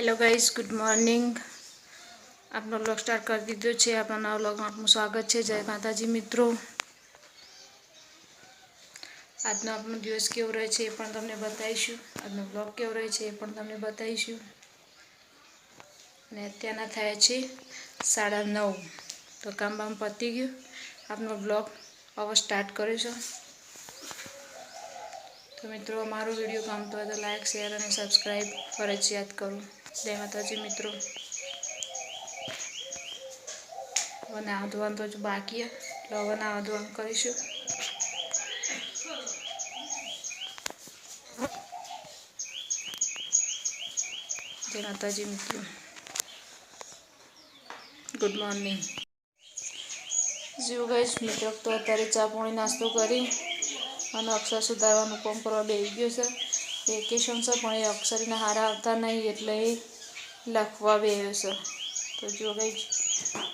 Hello guys good morning આપનો vlog start કરી દીધો છે. આપણા નવા બ્લોગમાં આપનું સ્વાગત છે. જય માતાજી, મિત્રો. આજનો આપણો દિવસ કેવો રહે છે એ પણ તમને બતાવીશું. આજનો બ્લોગ કેવો રહે છે એ પણ તમને બતાવીશું. અને અત્યારના થયા છે સાડા નવ. તો કામ બામ પતી ગયું. આપનો બ્લોગ હવે સ્ટાર્ટ કરીશું તો મિત્રો, અમારો વીડિયો ગમતો હોય તો લાઇક શેર અને સબસ્ક્રાઈબ ફરજિયાત કરો. જય માતાજી, મિત્રો. હવે નાવા તો હજુ બાકી એટલે હવે નાવા કરીશું. જય માતાજી, મિત્રો. ગુડ મોર્નિંગ જીવ ગઈશ મિત્રો તો અત્યારે ચા પાણી નાસ્તો કરી અને અક્ષર સુધારવાનું કામ કરવા બેસી ગયો છે. વેકેશન છે પણ એ અક્ષરના હારા આવતા નહીં એટલે એ લખવા બેહ્યો છે. તો જો કંઈ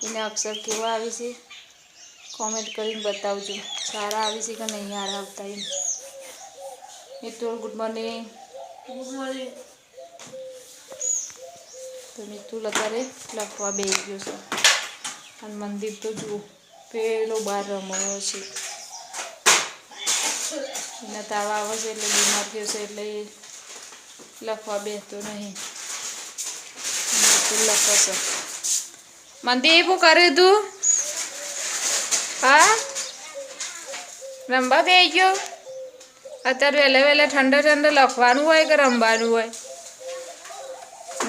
એને અક્ષર કેવા આવે છે કોમેન્ટ કરીને બતાવજો. સારા આવે છે કે નહીં હારા આવતા એમ? Mitul good morning good morning તો મિતુલ અત્યારે લખવા બેસી ગયો છે. અને મંદિર તો જુઓ પેલો બહાર રમાયો છે. એને તાવ આવે છે એટલે બીમાર થયો છે એટલે એ લખવા બેસતો નહીં. લખો છે મંદિર શું કર્યું તું? હા? રમવા બે ગયો? અત્યારે વહેલે વહેલે ઠંડો ઠંડો લખવાનું હોય કે રમવાનું હોય?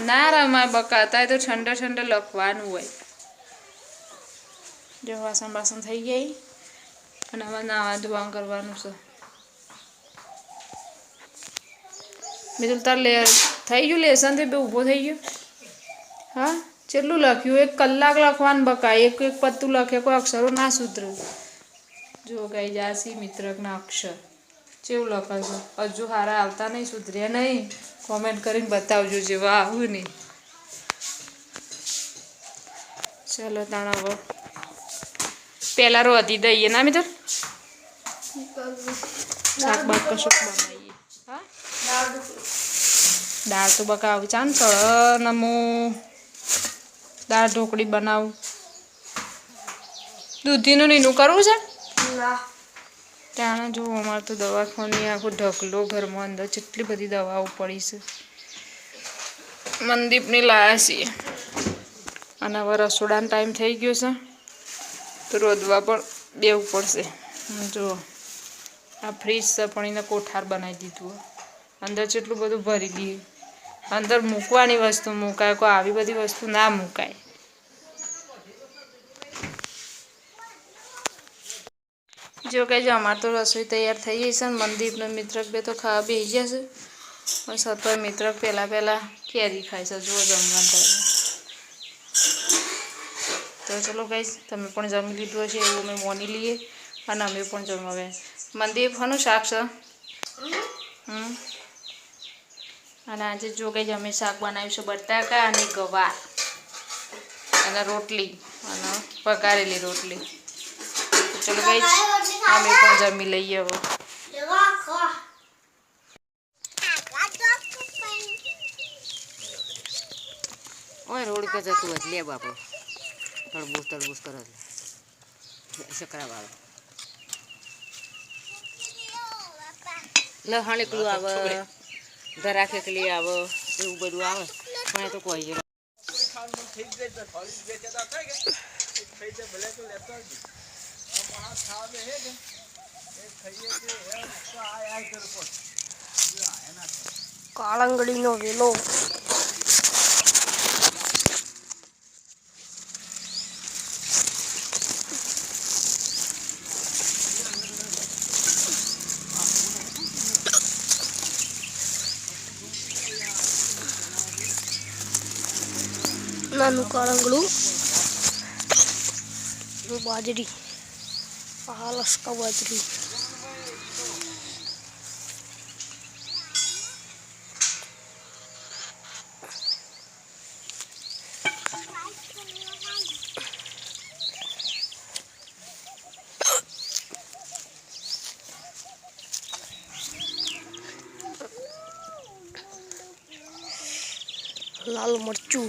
ના રમાય બકાતા તો ઠંડો ઠંડો લખવાનું હોય. જો વાસણ બાસણ થઈ ગઈ. અને હવે નાવા ધોવા કરવાનું છે. બીજું તાર લે થઈ ગયું લેસનથી બે ઊભો થઈ ગયો હા કેટલું લખ્યું એક કલાક લખવાનું બકા એક એક પત્તું લખે કોઈ અક્ષરો ના સુધરે જો ગઈ જાસી મિત્રકના અક્ષર કેવું લખાશે હજુ હારા આવતા નહીં સુધર્યા નહીં કોમેન્ટ કરીને બતાવજો જેવા આવું નહીં ચાલો તાણ હવે પહેલાં રોધી દઈએ ના મિત્ર શાક બાક કશું બનાવીએ હા દાળ તો બકાવી ચાન ચળ નમું. દાળ ઢોકળી બનાવું. દૂધીનું નીનું કરવું છે? ત્યાં જો અમારે તો દવાખાની આખો ઢગલો ઘરમાં અંદર જેટલી બધી દવાઓ પડી છે. મનદીપની લાયા છીએ. અને હવે રસોડાનો ટાઈમ થઈ ગયો છે. તો રોધવા પણ બેવું પડશે. જો આ ફ્રીજ છે પણ એને કોઠાર બનાવી દીધું. અંદર જેટલું બધું ભરી દઈએ. અંદર મૂકવાની વસ્તુ મુકાય, કોઈ આવી બધી વસ્તુ ના મુકાય. જો કે જો અમારે તો રસોઈ તૈયાર થઈ ગઈ છે ને મનદીપને મિત્રક બે તો ખાવા બેસી જશે પણ સતોય મિત્રક પહેલાં પહેલાં કેરી ખાય છે, જુઓ જમવાનું ટાઈમે તો ચલો ગાઈશ તમે પણ જમી લીધું હશે એવું અમે મોની લઈએ અને અમે પણ જમાવે મનદીપ હનું શાક છે? હમ? અને આજે જો ગઈ અમે શાક બનાવીશું, બટાકા અને ગવાર. અને રોટલી, અને પકારેલી રોટલી. ચલો ગઈ અમે પણ જમી લઈએ હવે. ઓય, રોડ પર જતું હતું લે બાપો. તળબૂચ તળબૂચ કરો શકરા વાળો લહણ એકલું આવે. ધરા ખેકલી આવે એવું બધું આવે. પણ એ તો કોઈ જ કાળંગડીનો વેલો. dulu jadi pahalas kau jadi lalu mercu.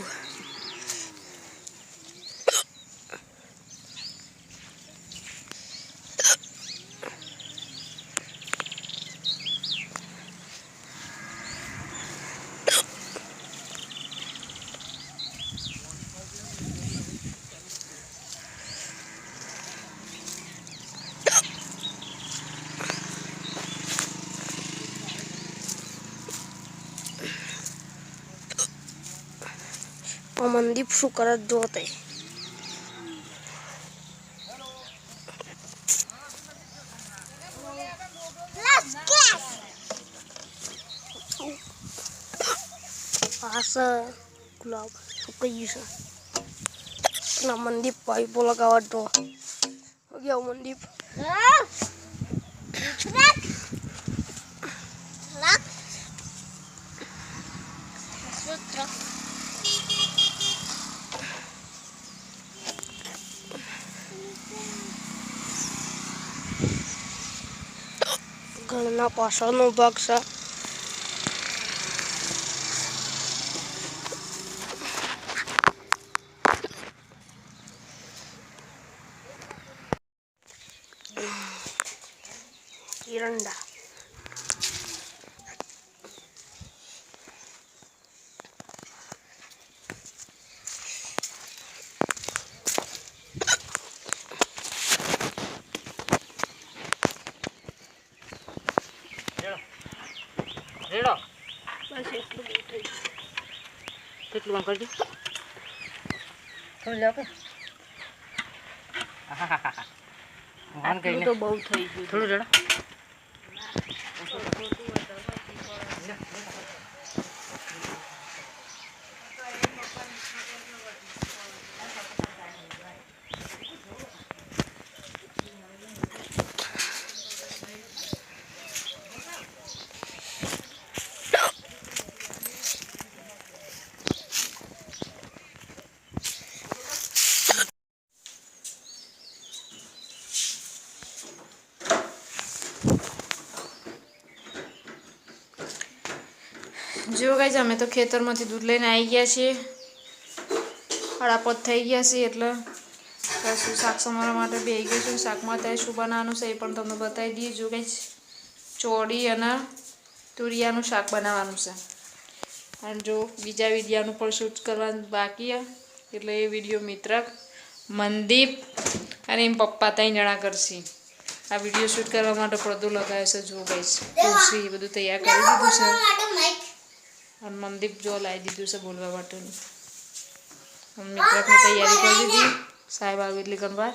Amandeep શું કરે છે જો તે આ છે ગુલાબ સુકાઈ છે? અને અમનદીપ પાઇપો લગાવવા જો ગયા Amandeep Ano Sana napasa no bagsak. Iranda. રેડો. બસ એટલું બહુ થઈ કેટલું આમ કરજો. થોડું લો કે હા હા તો બહુ થઈ ગયું. થોડું રેડો. જો ગાઈઝ અમે તો ખેતરમાંથી દૂધ લઈને આવી ગયા છીએ. હળાપત થઈ ગયા છે એટલે કશું શાક સમારવા માટે બે ગયું છું. શાકમાં અત્યારે શું બનાવવાનું છે એ પણ તમને બતાવી દઈએ. જો કંઈ ચોળી અને તુરિયાનું શાક બનાવવાનું છે. અને જો બીજા વિડીયાનું પણ શૂટ કરવાનું બાકી એટલે એ વીડિયો મિત્ર મનદીપ અને એમ પપ્પા ત્યાં જણા કરશે. આ વીડિયો શૂટ કરવા માટે પડદો લગાવ્યો છે. જો કંઈ તુલસી એ બધું તૈયાર કરી દીધું છે. અને મનદીપ જો લાવી દીધું છે બોલવા માટેનું. મિત્રકની તૈયારી કરી દીધી. સાહેબ આવે એટલી ગણ વાર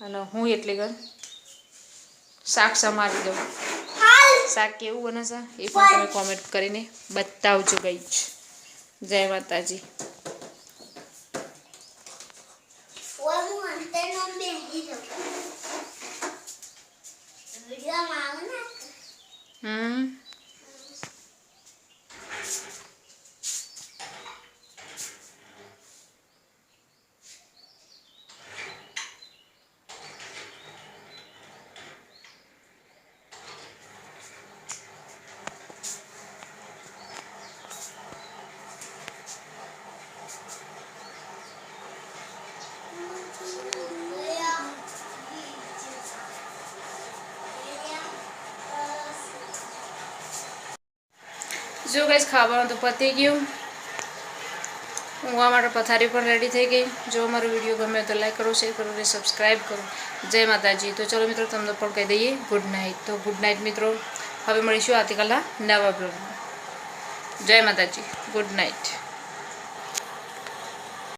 અને હું એટલી ગણ શાક સમારી દઉં. શાક કેવું બને છે? એ પણ તમે કોમેન્ટ કરીને બતાવજો ગઈ જય માતાજી. હમ? જો ગઈશ ખાવાનું તો પતી ગયું. ઊંઘવા માટે પથારી પણ રેડી થઈ ગઈ. જો અમારો વીડિયો ગમે તો લાઈક કરો શેર કરો અને સબસ્ક્રાઈબ કરો. જય માતાજી. તો ચલો મિત્રો, તમને પણ કહી દઈએ ગુડ નાઇટ તો ગુડ નાઇટ મિત્રો. હવે મળીશું આવતીકાલના નવા બ્લોગમાં જય માતાજી. Good night